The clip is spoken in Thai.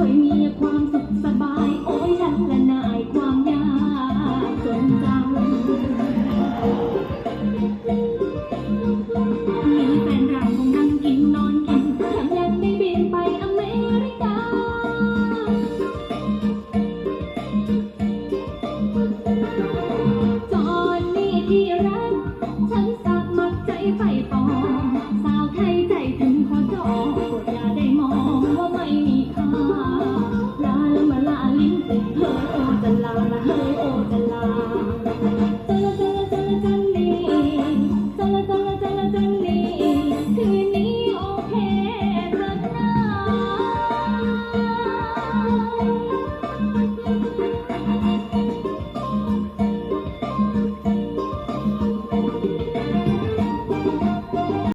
วยมีความสุขสบาย โอ้ยละละนายความยากจนจังมีแฟนเราคงนั่งกินนอนกินแถมยังได้บินไปอเมริกา จอนนี่ที่รัก Oh,